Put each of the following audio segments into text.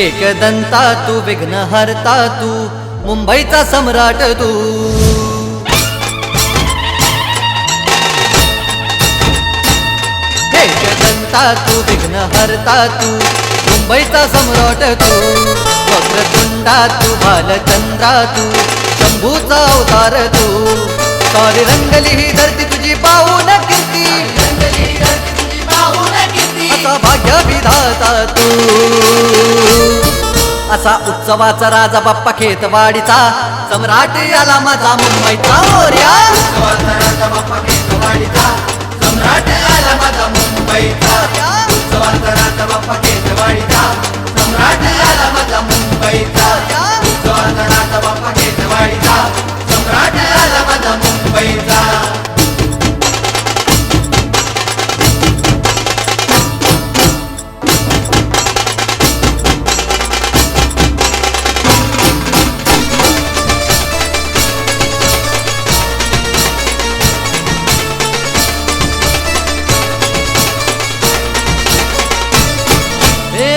एकदंता तू विघ्न हरता तू मुंबईचा सम्राट तू. एकदंता तू विघ्न हरता तू मुंबईचा सम्राट तू. वक्रतुंडा तू भालचंद्रा तू शंभूचा अवतार तू. सारी रंगली ही धरती तुझी पाहून असा भाग्य विधाता तू. असा उत्सवाचा राजा बाप्पा खेतवाडीचा. सम्राट याला माझा मुंबईचा मोर्या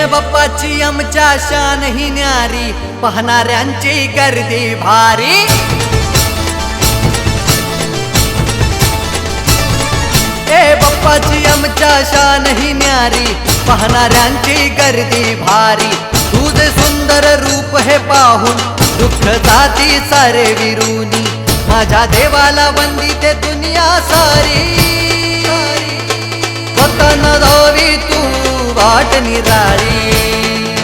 बाप्पाची आमच्या शान ही न्यारी पाहणाऱ्यांची गर्दी भारी. ए बाप्पाची आमच्या शान ही न्यारी पाहणाऱ्यांची गर्दी भारी. तुझे सुंदर रूप हे पाहून दुःख जाती सारे विरुनी. माझ्या देवाला बंदी ते दुनिया सारी. स्वतः धावी वाट निराळी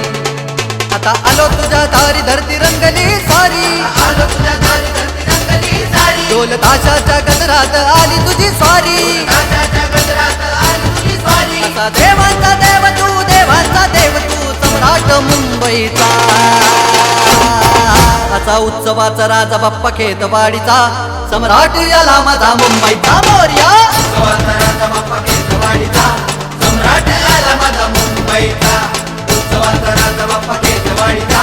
आता आलो तुझ्या दारी धरती रंगली सारी. आलो तुझ्या दारी धरती रंगली सारी. डोल ताशाच्या गजरात आली तुझी स्वारी. असा देवांचा देव तू देवांचा देव तू सम्राट मुंबईचा. असा उत्सवाचा राजा बाप्पा खेतवाडीचा सम्राट याला माझा मुंबईचा मोर्या. वाचा राजा बाप्पा ते दिवाळीचा